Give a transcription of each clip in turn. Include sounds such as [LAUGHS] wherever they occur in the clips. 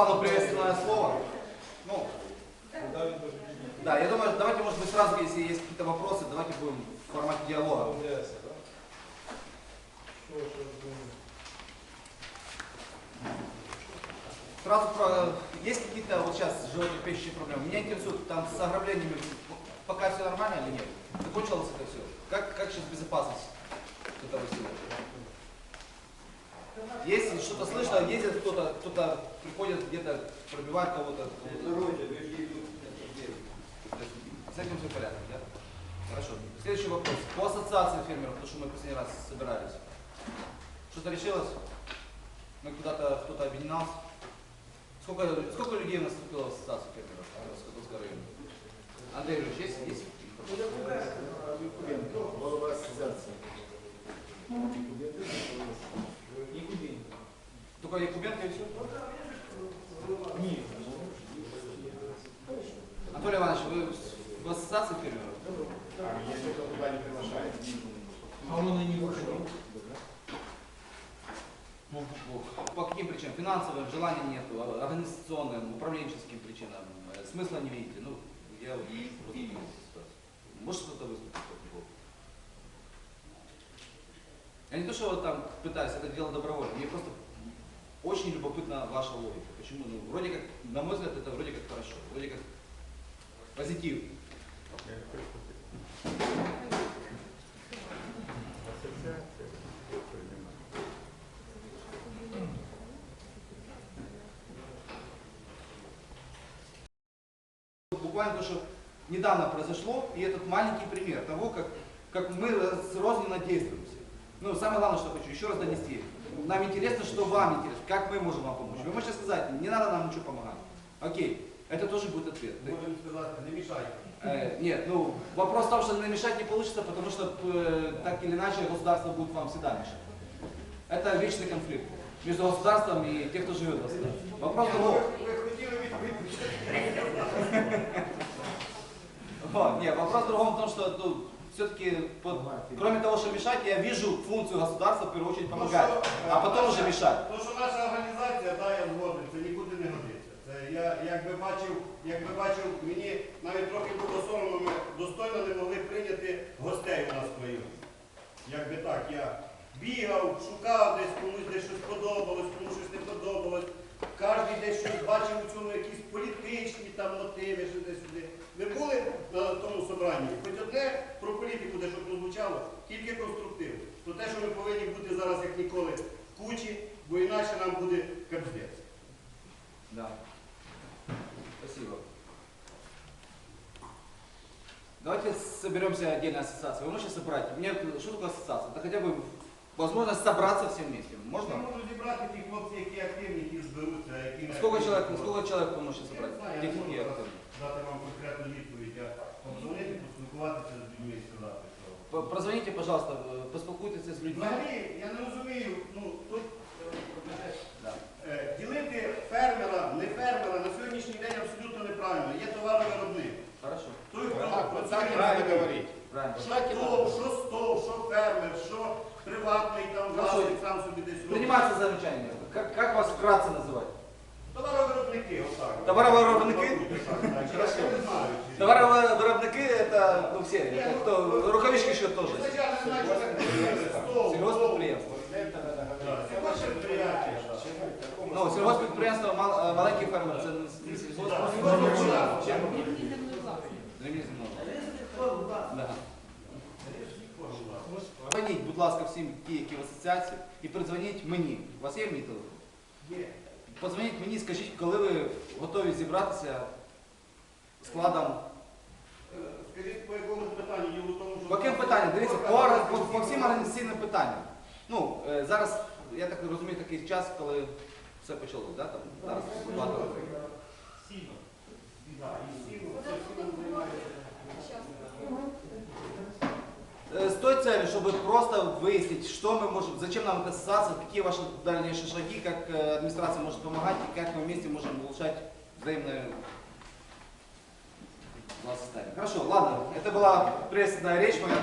Руслану приветственное слово. Ну, да, я думаю, давайте, может быть, сразу, если есть какие-то вопросы, давайте будем в формате диалога. Сразу про... Есть какие-то вот сейчас животрепещущие проблемы? Меня интересует, там с ограблениями пока все нормально или нет? Закончилось это все? Как, как сейчас безопасность этого всего? Есть что-то слышно, ездит кто-то, кто-то приходит где-то, пробивает кого-то. С этим все в порядке, да? Хорошо. Следующий вопрос. По ассоциации фермеров, потому что мы последний раз собирались. Что-то решилось? Мы куда-то, кто-то объединялся? Сколько, сколько людей у нас вступило в ассоциацию фермеров Скотовского района? Андрей Юрьевич, есть? есть? Голова ассоциации. Только Якубенко и все? Анатолий Иванович, вы в- ассоциации фермеров? Если кто туда не приглашает. А он и не выходил. Ну, По каким причинам? Финансовым, желания нету, а- организационным, управленческим причинам. Э, Смысла не видите. Ну, я вот просто. Может кто-то выступить по этому поводу? Я не то, что вот там пытаюсь, это дело добровольно. Мне просто очень любопытна ваша логика. Почему? Ну, вроде как, на мой взгляд, это вроде как хорошо, вроде как позитив. Буквально то, что недавно произошло, и этот маленький пример того, как, как мы с розменно действуемся. Ну, самое главное, что хочу еще раз донести. Нам интересно, что вам интересно, как мы можем вам помочь. Вы можете сказать, не надо нам ничего помогать. Окей, это тоже будет ответ. Можемо сказати, не мішайте. Э, нет, ну вопрос в том, что намешать не получится, потому что э, так или иначе государство будет вам всегда мешать. Это вечный конфликт между государством и тех, кто живет в государстве. Вопрос в другом. Ви хотіли відповідь? Вот, нет, вопрос [LAUGHS] в другом в том, что ну, все-таки, кроме того, что мешать, я вижу функцию государства в первую очередь помогать, Ну, що, а потом наша- уже мешать. То, що наша організація, да, я згоден, це нікуди не годиться. Це я якби бачив, якби бачив, мені навіть трохи було соромно, ми достойно не могли прийняти гостей у нас в районі. Якби так, я бігав, шукав десь комусь десь щось подобалось, комусь щось не подобалось. Кожен десь щось бачив у цьому якісь політичні там мотиви, що десь сюди. Ви були на тому собранні? Хоч одне про політику, де що прозвучало, тільки конструктив. То те, що ми повинні бути зараз, як ніколи, в кучі, бо інакше нам буде капздець. Да. Спасибо. Давайте соберемся отдельной ассоциацией. Вы можете собрать? Мне что такое ассоциация? Это хотя бы возможность собраться все вместе. Я Можно? можу зібрати ті хлопці, які активні, які зберуться, які не Сколько активні. человек, сколько человек вы можете Я собрать? не знаю, я Тех, не можу какие зараз активные? дати вам конкретну відповідь. Я подзвонити, поспілкуватися з людьми і сказати, що. П- Прозвоните, пожалуйста, э, поспілкуйтесь з людьми. Взагалі, я не розумію, ну тут е, Да. е, ділити фермера, не фермера на сьогоднішній день абсолютно неправильно. Є товаровиробник. Хорошо. Той, хто Так, працює так на правильно землі. говорить. Правильно. Що стов, що стов, що фермер, що приватний там Хорошо. власник сам собі десь робить. Принимается замечание. Как, как вас вкратце называть? Товаровиробники, отак. Товаровиробники? Так, так, так. Хорошо. Я не знаю, чи- Товаровиробники это, ну все, это кто, рукавички еще тоже. Звичайно, не знаю, що це таке. Стов, Сільгосппідприємство. Так, сільгосппідприємство, так. Ну, сільгосппідприємство, мал, е, маленький фермер, це не сільгосп. Так, сільгосппідприємство. Землі земного. Да. Дзвоніть, будь ласка, всім ті, які в асоціації, і придзвоніть мені. У вас є мій телефон? Є. Подзвоніть мені, скажіть, коли ви готові зібратися складом. Е, Скажіть, по якому питанню? Діло в тому, що... По яким питанням? Дивіться, по, по, по всім організаційним питанням. Ну, е, зараз, я так розумію, такий час, коли все почалося, да? Там, зараз багато. Сіно. Да, і сіно. Це сіно займається. Э, С той целью, чтобы просто выяснить, что мы можем, зачем нам эта ассоциация, какие ваши дальнейшие шаги, как э, администрация может помогать и как мы вместе можем улучшать взаимное благосостояние. Хорошо, ладно, это была приветственная речь моя.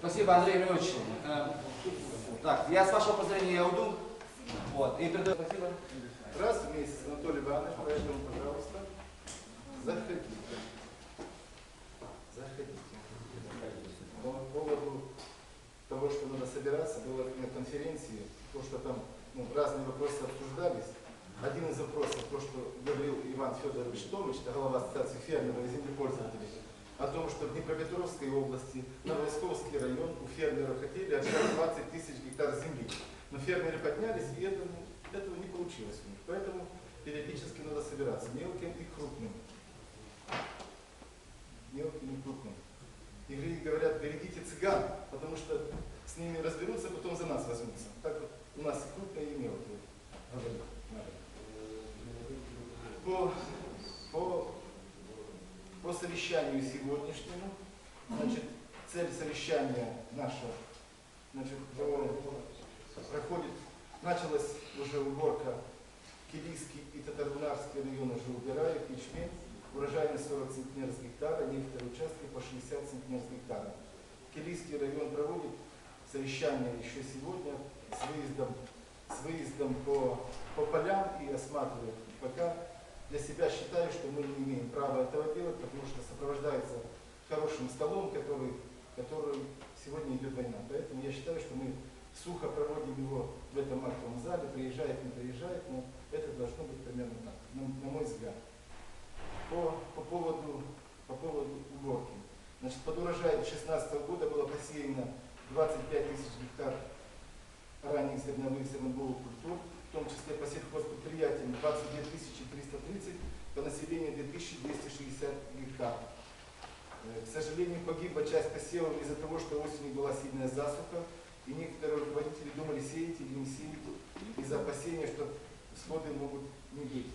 Спасибо, Андрей Леонидович. Э, Так, я с вашего позволения я уйду. Вот. И передаю спасибо. Раз в месяц, Анатолий Иванович, поэтому, пожалуйста. Заходите. По поводу того, что надо собираться, было на конференции, то, что там ну, разные вопросы обсуждались. Один из вопросов, то, что говорил Иван Федорович Томич, это глава Ассоциации фермеров и землепользователей, о том, что в Днепропетровской области, Новоисковский район, у фермеров хотели отжать 20 тысяч гектар земли. Но фермеры поднялись, и этого, этого не получилось у них. Поэтому периодически надо собираться мелким и крупным. Мелким и крупным. И говорят, берегите цыган, потому что с ними разберутся, потом за нас возьмутся. Так вот у нас и крупные, и мелкие. По, по, по совещанию сегодняшнему, значит, цель совещания наша, значит, по- проходит, началась уже уборка Килийский и Татарбунарский районы уже убирают, ячмень, урожайность 40 центнеров с гектара, некоторые участки по 60 центнеров с гектара. Килийский район проводит совещание еще сегодня с выездом, с выездом по, по полям и осматривает. Пока для себя считаю, что мы не имеем права этого делать, потому что сопровождается хорошим столом, который, который сегодня идет война. Поэтому я считаю, что мы сухо проводим его в этом актовом зале, приезжает, не приезжает, но это должно быть примерно так, на, на мой взгляд. По, по, поводу, по поводу уборки. Значит, под урожай 2016 года было посеяно 25 тысяч гектар ранних зерновых зерновых культур, в том числе по сельхозпредприятиям 22 330, по населению 2260 гектар. Э, К сожалению, погибла часть посевов из-за того, что осенью была сильная засуха, и некоторые руководители думали, сеять или не сеять, из-за опасения, что всходы могут не быть.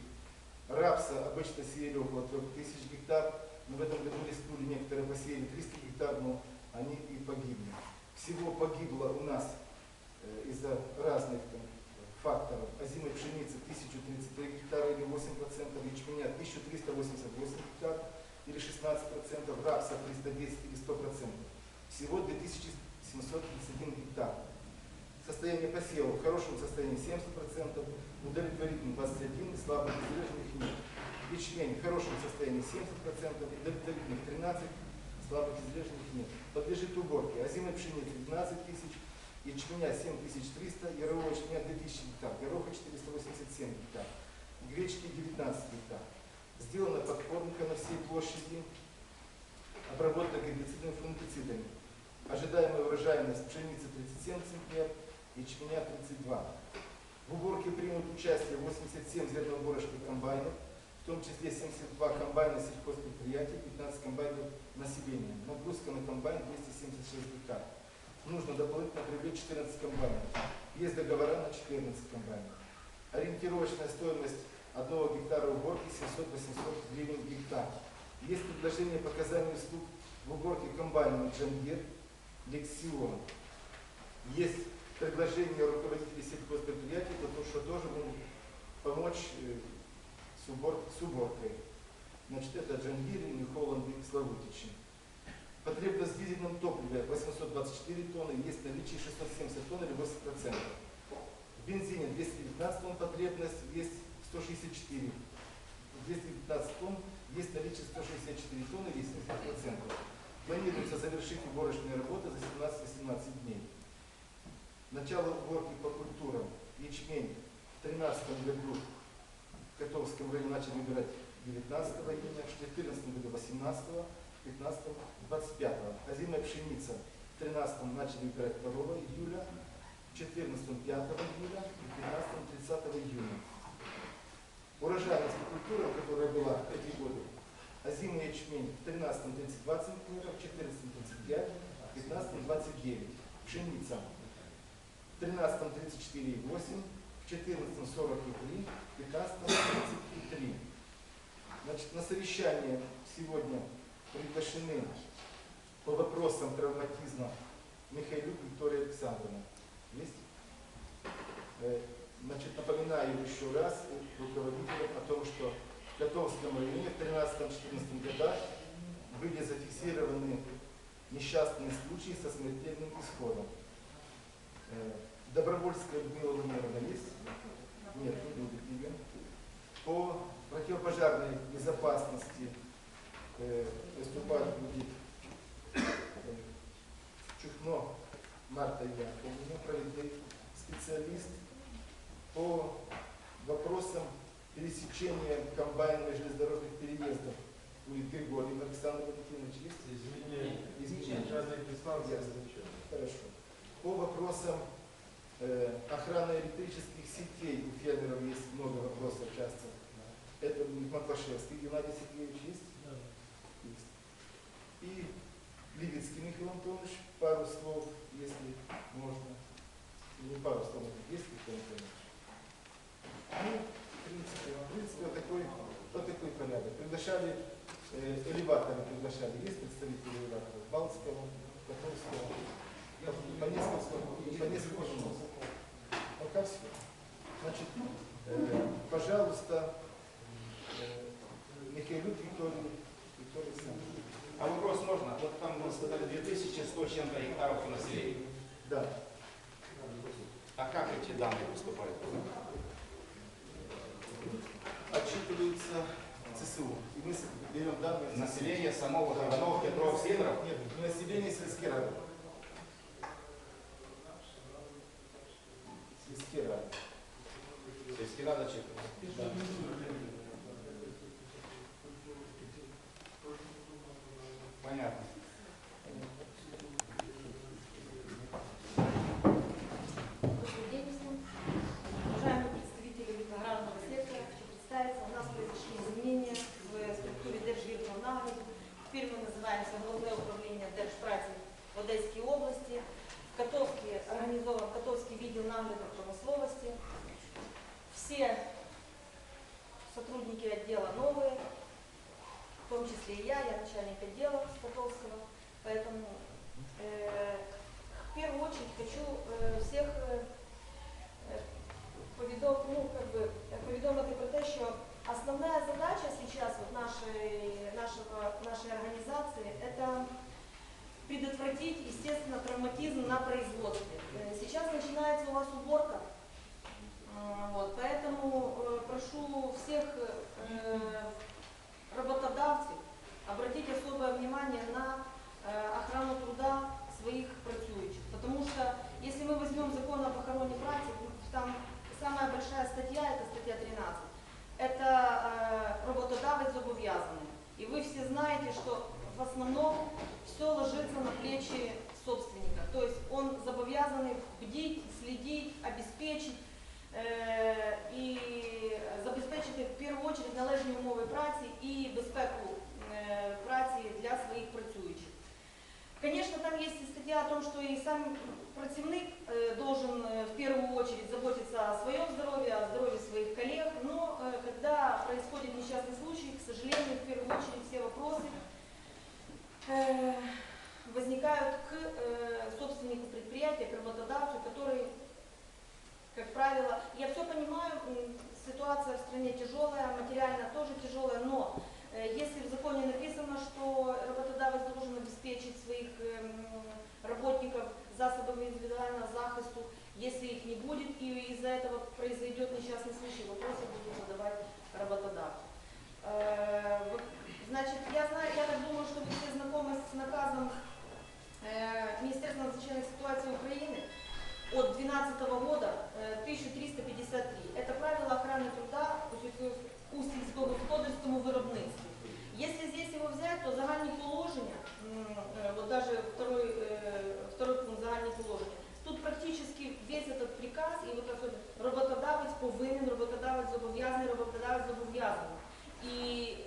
Рапса обычно сеяли около 3000 гектар, но в этом году рискнули, некоторые посеяли 300 гектар, но они и погибли. Всего погибло у нас э, из-за разных там, факторов. Озимой пшеницы 1033 гектара или 8%, ячменя 1388 гектар или 16%, рапса 310 или 100%. Всего 2731 гектар. Состояние посева в хорошем состоянии 70%, удовлетворительно 21%, слабо безлежных нет. Ячмень в хорошем состоянии 70%, удовлетворительных 13%, слабых излишних нет. Подлежит уборке. Озимой пшеницы 12 тысяч, ячменя 7300, ярового ячменя 2000 гектар, гороха 487 гектар, гречки 19 гектар. Сделана подкормка на всей площади, обработка гербицидами и фунгицидами. Ожидаемая урожайность пшеницы 37 центнер, ячменя 32. В уборке примут участие 87 зерноуборочных комбайнов, в том числе 72 комбайна сельхозпредприятий, 15 комбайнов населения. Нагрузка на комбайн 276 гектар. Нужно дополнительно привлечь 14 комбайнов. Есть договора на 14 комбайнов. Ориентировочная стоимость одного гектара уборки 700-800 гривен гектар. Есть предложение по оказанию услуг в уборке комбайнов Джангир, Лексион. Есть предложение руководителей сельхозпредприятий, потому что тоже могут помочь э, с, убор- с уборкой. Значит, это Джангири, Холланд и Славутичи. Потребность в дизельном топливе 824 тонны, есть наличие 670 тонн или 8%. В бензине 219 тонн потребность, есть 164. 219 тонн, есть наличие 164 тонны, есть 70%. Планируется завершить уборочные работы за 17-18 дней. Начало уборки по культурам. Ячмень в 2013 году в Котовском районе начали убирать 19 июня, в 2014 году 18, в 15 25. Озимая пшеница в 13 начали убирать 2 июля, в 14 5 июля, в 15 30 июня. Урожайность по культурам, которая была эти годы, озимый ячмень в 13 32 центнера, в 14 35, в 15 29. Пшеница в 13 34,8, в 14 43, в 15 33. Значит, на совещание сегодня приглашены по вопросам травматизма Михаилюк Виктория Александровна. Есть? Значит, напоминаю еще раз руководителям о том, что в Котовском районе в 13-14 годах были зафиксированы несчастные случаи со смертельным исходом. Э, Добровольская Людмила Владимировна есть? Нет, не будет ее. По противопожарной безопасности э, выступать будет э, Чухно Марта Яковлевна, проведет специалист. По вопросам пересечения комбайнов и железнодорожных переездов будет Григорий Александр Валентинович. Есть? Изменения. Изменения. Хорошо. По вопросам э, охраны электрических сетей у фермеров есть много вопросов часто. Это будет Маклашевский Геннадий Сергеевич есть? Есть. И Левицкий Михаил Антонович, пару слов, если можно. Не пару слов, есть Михаил Антонович? Ну, в принципе, в принципе, вот такой, вот такой порядок. Приглашали, э, элеваторы приглашали, есть представители элеваторов? Балтского, Котовского, по нескольку, по. Пока все. Значит, э, пожалуйста, э, Михаил Викторович, Виктория Александровна. А вопрос можно? Вот там вы сказали 2100 с чем-то гектаров населения. Да. А как эти данные поступают? Отчитываются ЦСУ. И мы берем данные. Население самого Иванов, Петров, Сидоров? Нет, население сельских районов. Сельские районы. Сельские рады отчитываются. Понятно. Том, что и сам противник э, должен э, в первую очередь заботиться о своем здоровье, о здоровье своих коллег, но э, когда происходит несчастный случай, к сожалению, в первую очередь все вопросы возникают к собственнику предприятия, к работодавцу, который, как правило, я все понимаю, ситуация в стране тяжелая, материально тоже тяжелая, но Если в законе написано, что работодавец должен обеспечить своих эм, работников засобами индивидуального захисту, если их не будет и из-за этого произойдет несчастный случай, вопросы будут задавать работодавцу. Э, вот, Значит, я знаю, я так думаю, что вы все знакомы с наказом э, Министерства надзвычайных ситуаций Украины от 2012 года э, 1353. Это правила охраны труда у сільсько- у сільськогосподарському виробництві. Если здесь его взять, то загальні положення, м, э, вот даже второй, приказ, и вот особенно роботодавець повинен, роботодавець зобов'язаний, роботодавець зобов'язаний. И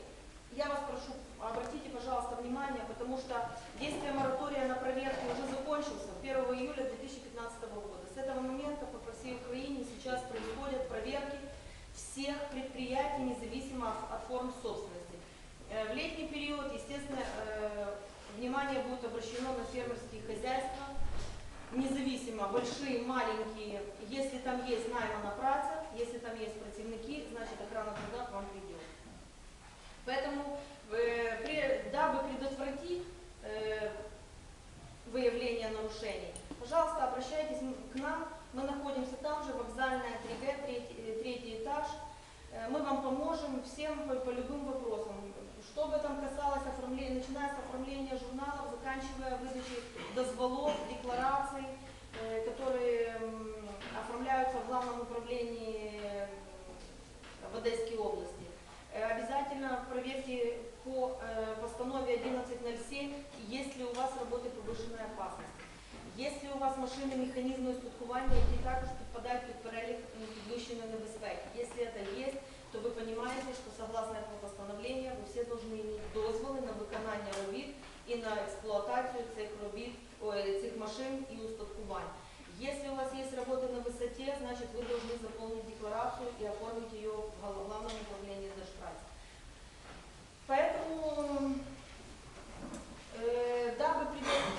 я вас прошу, обратите, пожалуйста, внимание, потому что действие моратория на проверки уже закончился 1 июля 2015 года. С этого момента по всей Украине сейчас происходят проверки всех предприятий, независимо от, от форм собственности. Э, В летний период, естественно, э, внимание будет обращено на фермерские хозяйства, независимо, большие, маленькие, если там есть наймана праца, если там есть противники, значит охрана труда к вам придет. Поэтому, э, дабы предотвратить э, выявление нарушений, пожалуйста, обращайтесь к нам. Мы находимся там же, вокзальная 3Г, третий, э, третий этаж. Мы вам поможем всем по, по любым вопросам что бы там касалось оформления, начиная с оформления журналов, заканчивая выдачей дозволов, деклараций, э, которые оформляются в главном управлении э, в Одесской области. Э, обязательно проверьте по постанове 1107, есть ли у вас работы повышенной опасности. Если у вас машини механізми устаткування, які також підпадають під перелік на небезпеки, Если это есть то ви розумієте, що согласно этому постановлению ви всі повинні мати дозволи на виконання робіт і на експлуатацію цих робіт, ой, цих машин і устаткувань. Если у вас есть работа на высоте, значит вы должны заполнить декларацию и оформить ее в гла- главном управлении Держпраці. Поэтому Э, дабы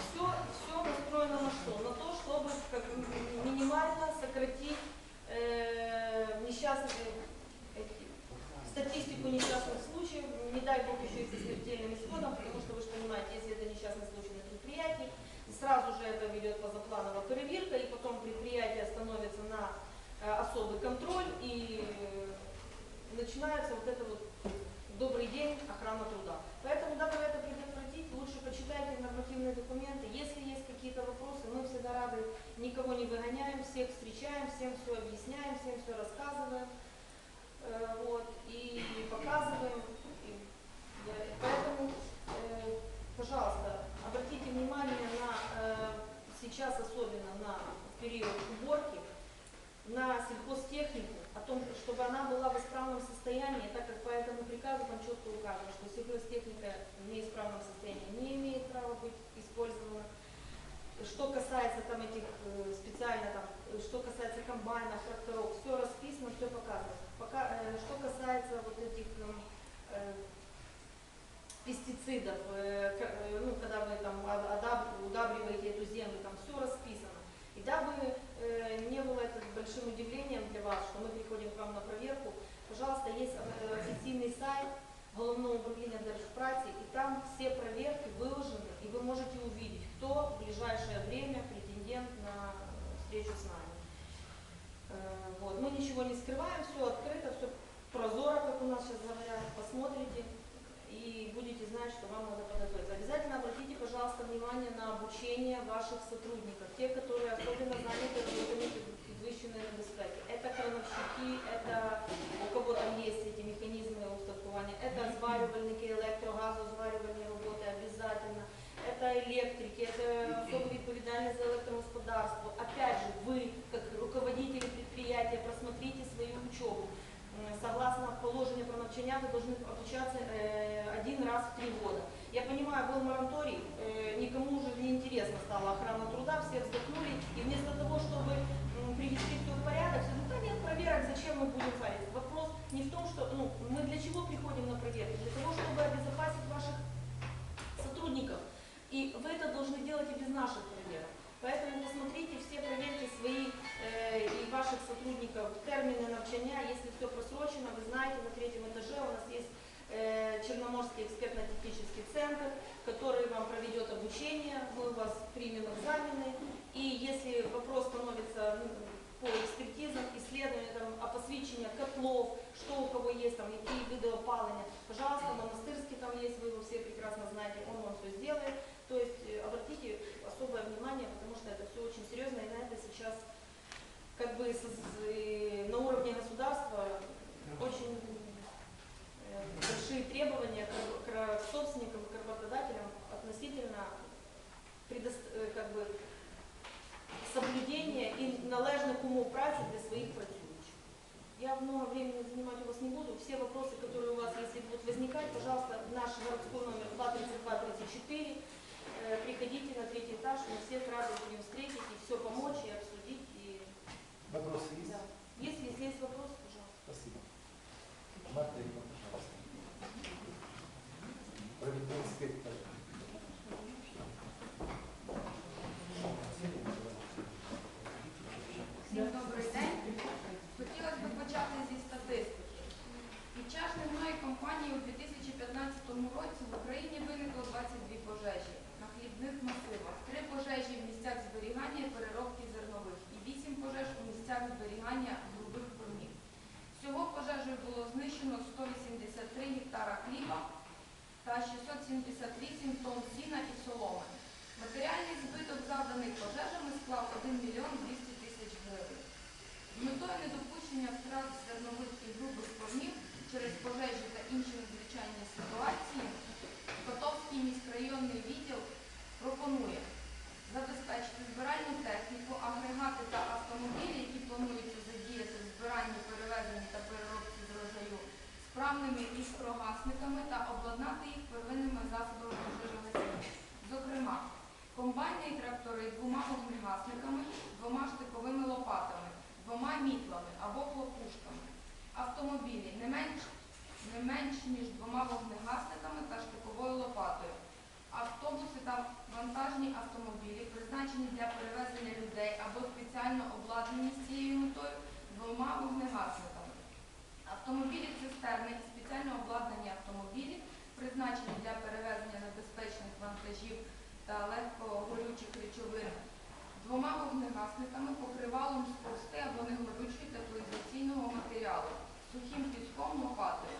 все, все настроено на что? На то, чтобы как м- минимально сократить статистику несчастных случаев, не дай бог еще и со смертельным исходом, потому что вы же понимаете, если это несчастный случай на предприятии, сразу же это ведет позаплановая проверка, и потом предприятие становится на э, особый контроль, и э, начинается вот это вот добрый день, охрана труда. Поэтому, дабы это предотвратить, лучше почитайте нормативные документы. Если есть какие-то вопросы, мы всегда рады, никого не выгоняем, всех встречаем, всем все объясняем, всем все рассказываем. Э, вот, и показываем. И, поэтому, э, пожалуйста, обратите внимание на, э, сейчас особенно на период уборки, на сельхозтехнику, о том, чтобы она была в исправном состоянии, так как по этому приказу там четко указано, что сельхозтехника в неисправном состоянии не имеет права быть использована. Что касается там этих специально там, что касается комбайнов, тракторов, все расписано, все показано. Пока, э, что касается вот этих эм, э, пестицидов, э, ну, когда вы там удабриваете эту землю, там все расписано. Вы должны обучаться э, один раз в три года. Я понимаю, был мораторий, э, никому уже не интересно стало охрана труда, все вздохнули, и вместо того, чтобы привести все в порядок, все, ну да нет проверок, зачем мы будем парить? Вопрос не в том, что, ну, мы для чего приходим на проверки? Для того, чтобы обезопасить ваших сотрудников. И вы это должны делать и без наших проверок. Поэтому посмотрите все проверки свои и ваших сотрудников, термины навчання, если все просрочено, вы знаете, на третьем этаже у нас есть э, Черноморский экспертно-технический центр, который вам проведет обучение, мы вас примем экзамены, и если вопрос становится ну, по экспертизам, исследованиям, там, опосвечения котлов, что у кого есть, там, какие виды опаления, пожалуйста, монастырский там есть, вы его все прекрасно знаете, он вам все сделает. То есть э, обратите особое внимание, потому что это все очень серьезно, и на это сейчас э, на уровне государства очень э, большие требования к, собственникам, к работодателям относительно э, как бы, соблюдения и належных умов праці для своих працюючих. Я много времени занимать у вас не буду. Все вопросы, которые у вас, если будут возникать, пожалуйста, наш городской номер 23234. Э, Приходите на третий этаж, мы всех рады будем встретить и все помочь, и обсудить. И, Вопросы есть? да. Если, вогнегасниками та обладнати їх первинними засобами пожежогасіння. Зокрема, комбайни і трактори двома вогнегасниками, двома штиковими лопатами, двома мітлами або хлопушками. Автомобілі не менш, не менш ніж двома вогнегасниками та штиковою лопатою. Автобуси та вантажні автомобілі, призначені для перевезення людей або спеціально обладнані з цією метою двома вогнегасниками. Автомобілі цистерни спеціально обладнані автомобілі, призначені для перевезення небезпечних вантажів та легкогорючих речовин двома вогнегасниками, покривалом з товсти або негорючої теплоізоляційного матеріалу, сухим піском, лопатою.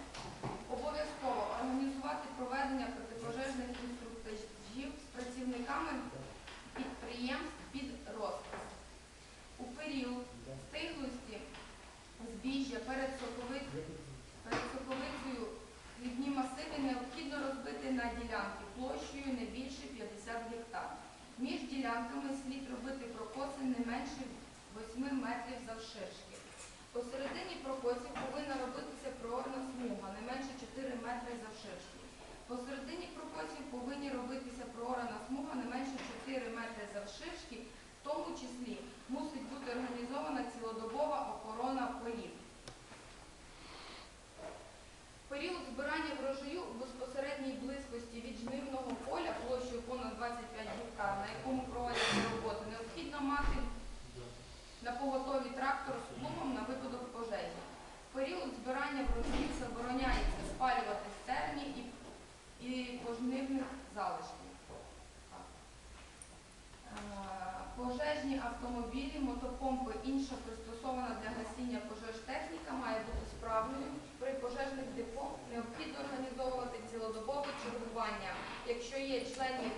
Чергування, якщо є членів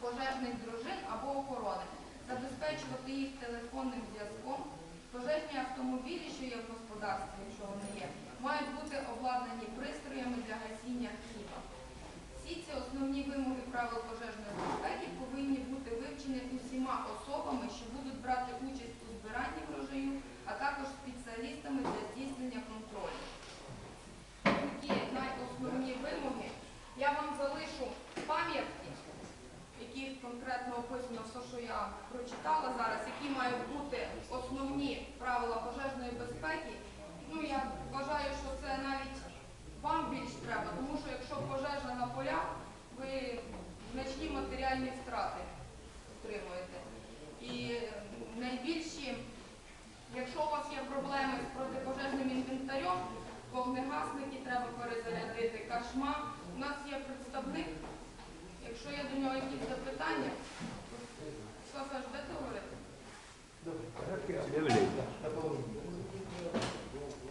пожежних дружин або охорони, забезпечувати їх телефонним зв'язком. Пожежні автомобілі, що є в господарстві, якщо вони є, мають бути обладнані пристроями для гасіння хліба. Всі ці основні вимоги правил пожежної безпеки повинні бути вивчені усіма особами,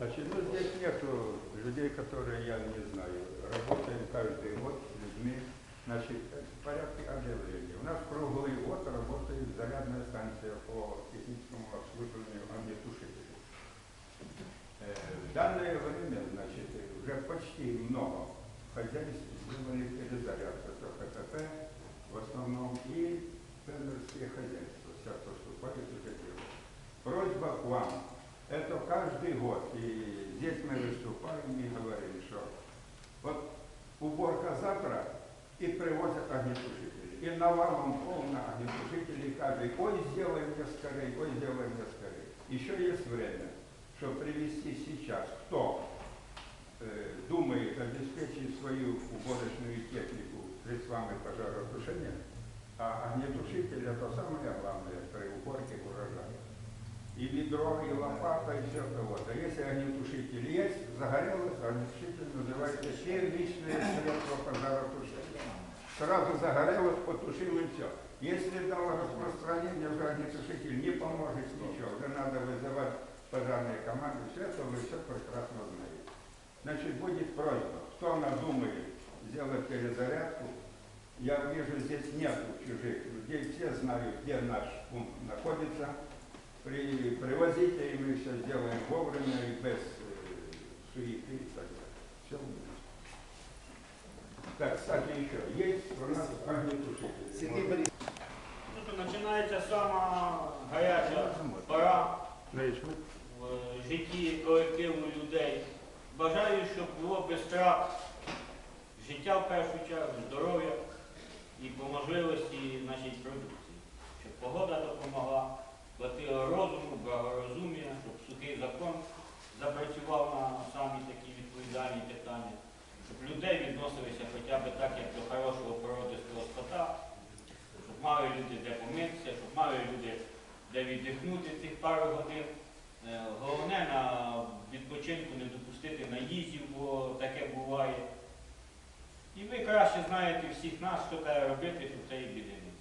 Значит, ну здесь нету людей, которые я не знаю. Работаем каждый год с людьми. Значит, в порядке объявления. У нас круглый год работает зарядная станция по техническому обслуживанию огнетушителей. Э, В данное время, значит, уже почти много хозяйств сделали перезарядку КПП в основном и фермерские хозяйства. Сейчас поступают уже делают. Просьба к вам. Это каждый год. И здесь мы выступаем и говорим, что вот уборка завтра и привозят огнетушители. И навалом полно огнетушителей каждый. Ой, сделай мне скорее, ой, сделай мне скорее. Еще есть время, чтобы привести сейчас, кто э, думает обеспечить свою уборочную технику средствами пожаротушения, а огнетушитель это самое главное при уборке урожая. И ведро, и лопата, и все это вот. А если огнетушитель есть, загорелось, огнетушитель называется первичное средство пожаротушения. Сразу загорелось, потушил и все. Если дало распространение, уже огнетушитель не поможет ничего. Уже надо вызывать пожарные команды. Все это вы все прекрасно знаете. Значит, будет просьба, кто надумает сделать перезарядку, я вижу, здесь нет чужих людей, все знают, где наш пункт находится. При, привозите, и мы все сделаем вовремя и без э, суеты и так далее. Все у нас. Так, кстати, еще, есть у нас огнетушители. Сергій Может, Борисович. Ну, то починається сама гаряча пора в житті колективу людей. Бажаю, щоб було без страх життя в першу чергу, здоров'я і по можливості значить, продукції. Щоб погода допомогла, розуму, благорозум'я, щоб сухий закон запрацював на самі такі відповідальні питання, щоб людей відносилися хоча б так, як до хорошого породистого скота, щоб мали люди де помитися, щоб мали люди де віддихнути цих пару годин. Е, Головне на відпочинку не допустити наїздів, бо таке буває. І ви краще знаєте всіх нас, що треба робити, щоб цієї біди не